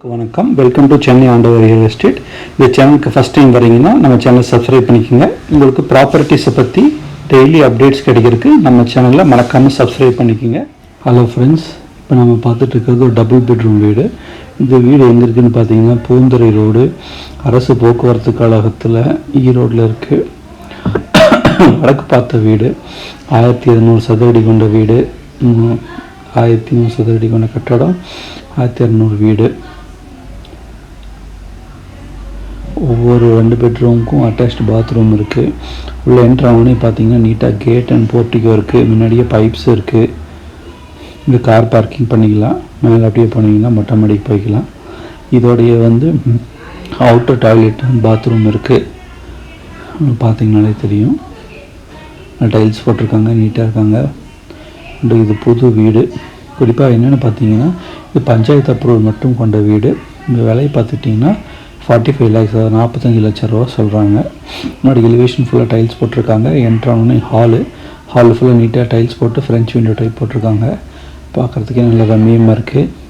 வணக்கம். Welcome to Chennai ஆண்டவர் real estate இந்த சேனலுக்கு ஃபஸ்ட் டைம் வரீங்கன்னா நம்ம சேனலை சப்ஸ்கிரைப் பண்ணிக்கோங்க. உங்களுக்கு ப்ராப்பர்ட்டிஸை பற்றி டெய்லி அப்டேட்ஸ் கிடைக்கிறதுக்கு நம்ம சேனலில் மறக்காமல் சப்ஸ்கிரைப் பண்ணிக்கோங்க. ஹலோ ஃப்ரெண்ட்ஸ் இப்போ நம்ம பார்த்துட்டு இருக்கிறது ஒரு டபுள் பெட்ரூம் வீடு. இந்த வீடு எங்கே இருக்குன்னு பார்த்தீங்கன்னா பூந்துறை ரோடு. அரசு போக்குவரத்து கழகத்தில் ஈரோட்டில் e இருக்குது வடக்கு பார்த்த வீடு. ஆயிரத்தி இரநூறு சதுரடி கொண்ட வீடு. ஆயிரத்தி நூறு சதுரடி கொண்ட கட்டடம். ஆயிரத்தி இரநூறு வீடு. ஒவ்வொரு ரெண்டு பெட்ரூமுக்கும் அட்டாச்டு பாத்ரூம் இருக்குது உள்ளே என்ட்ரு பார்த்தீங்கன்னா நீட்டாக கேட் அண்ட் போர்ட்டிகோ இருக்குது முன்னாடியே பைப்ஸ் இருக்குது இங்கே கார் பார்க்கிங் பண்ணிக்கலாம். மேலே அப்படியே போனீங்கன்னா மொட்டை மாடிக்கு போய்க்கலாம். இதோடைய வந்து அவுட்டர் டாய்லெட் அண்ட் பாத்ரூம் இருக்குது பார்த்தீங்கனாலே தெரியும். டைல்ஸ் போட்டிருக்காங்க நீட்டாக இருக்காங்க. இது புது வீடு. குறிப்பாக என்னென்னு பார்த்தீங்கன்னா இது பஞ்சாயத்து அப்ரூவல் மட்டும் கொண்ட வீடு. இந்த விலையை பார்த்துட்டிங்கன்னா ஃபார்ட்டி ஃபைவ் லேக்ஸ் அதாவது நாற்பத்தஞ்சு லட்ச ரூபா சொல்கிறாங்க முன்னாடி எலிவேஷன் ஃபுல்லாக டைல்ஸ் போட்டிருக்காங்க. என்ட்ரானே ஹாலு ஹால் ஃபுல்லாக நீட்டாக டைல்ஸ் போட்டு ஃப்ரெஞ்ச் விண்டோ டைப் போட்டிருக்காங்க. பார்க்குறதுக்கே நல்ல ரம்மியமாக இருக்குது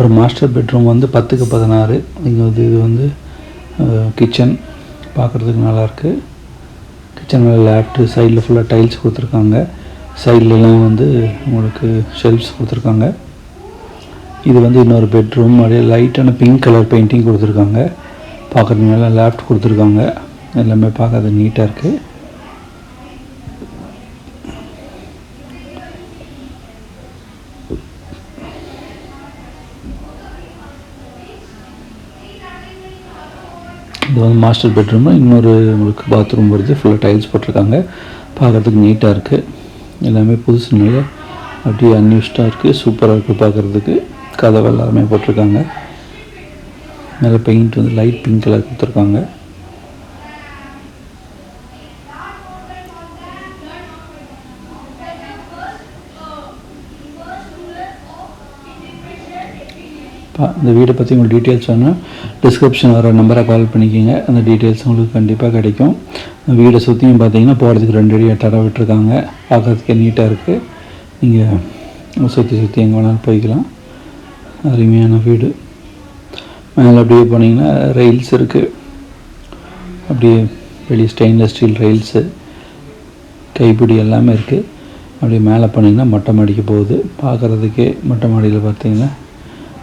ஒரு மாஸ்டர் பெட்ரூம் வந்து பத்துக்கு பதினாறு. இங்கே வந்து இது வந்து கிச்சன் பார்க்குறதுக்கு நல்லாயிருக்கு கிச்சனில் லேப்டு சைடில் ஃபுல்லாக டைல்ஸ் கொடுத்துருக்காங்க. சைட்லலாம் வந்து உங்களுக்கு ஷெல்ஃப்ஸ் கொடுத்துருக்காங்க. இது வந்து இன்னொரு பெட்ரூம் அப்படியே லைட்டான பிங்க் கலர் பெயிண்டிங் கொடுத்துருக்காங்க. பார்க்குறதுக்கு நல்லா லேப்ட் கொடுத்துருக்காங்க. எல்லாமே பார்க்கறது நீட்டாக இருக்குது இது வந்து மாஸ்டர் பெட்ரூம்னா இன்னொரு உங்களுக்கு பாத்ரூம் வருது. ஃபுல்லாக டைல்ஸ் போட்டிருக்காங்க. பார்க்குறதுக்கு நீட்டாக இருக்குது எல்லாமே புதுசு நல்ல அப்படியே அன்யூஸ்டாக இருக்குது சூப்பராக இருக்குது பார்க்குறதுக்கு. கதவை எல்லாருமே போட்டிருக்காங்க. மேலே பெயிண்ட் வந்து லைட் பிங்க் கலர் கொடுத்துருக்காங்க. இந்த வீடை பற்றி உங்களுக்கு டீட்டெயில்ஸ் வேணும் டிஸ்கிரிப்ஷன் வர நம்பரை கால் பண்ணிக்கோங்க. அந்த டீட்டெயில்ஸ் உங்களுக்கு கண்டிப்பாக கிடைக்கும். வீடை சுற்றியும் பார்த்தீங்கன்னா போகிறதுக்கு ரெண்டு அடி எட்டாரம் விட்டுருக்காங்க. பார்க்கறதுக்கே நீட்டாக இருக்குது நீங்கள் சுற்றி சுற்றி எங்கே வேணாலும் போய்க்கலாம். அருமையான வீடு. மேலே அப்படியே போனீங்கன்னா ரெயில்ஸ் இருக்குது அப்படியே வெளியே ஸ்டெயின்லெஸ் ஸ்டீல் ரெயில்ஸு கைப்பிடி எல்லாமே இருக்குது அப்படியே மேலே போனீங்கன்னா மொட்டை மாடிக்கு போகுது. பார்க்குறதுக்கே மொட்டை மாடியில் பார்த்தீங்கன்னா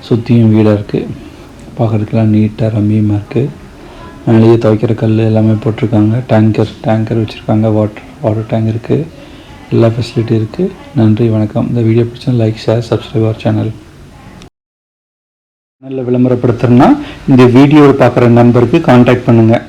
சுற்றியும் வீடாக இருக்குது பார்க்குறதுக்கெல்லாம் நீட்டாக ரம்மியமாக இருக்குது மேலேயே துவைக்கிற கல் எல்லாமே போட்டிருக்காங்க. டேங்கர் டேங்கர் வச்சுருக்காங்க. வாட்டர் வாட்டர் டேங்க் இருக்குது எல்லா ஃபெசிலிட்டி இருக்குது நன்றி வணக்கம். இந்த வீடியோ பிடிச்சா like share subscribe our channel சேனலில் விளம்பரப்படுத்துறேன்னா இந்த வீடியோவை பார்க்குற நம்பருக்கு காண்டாக்ட் பண்ணுங்கள்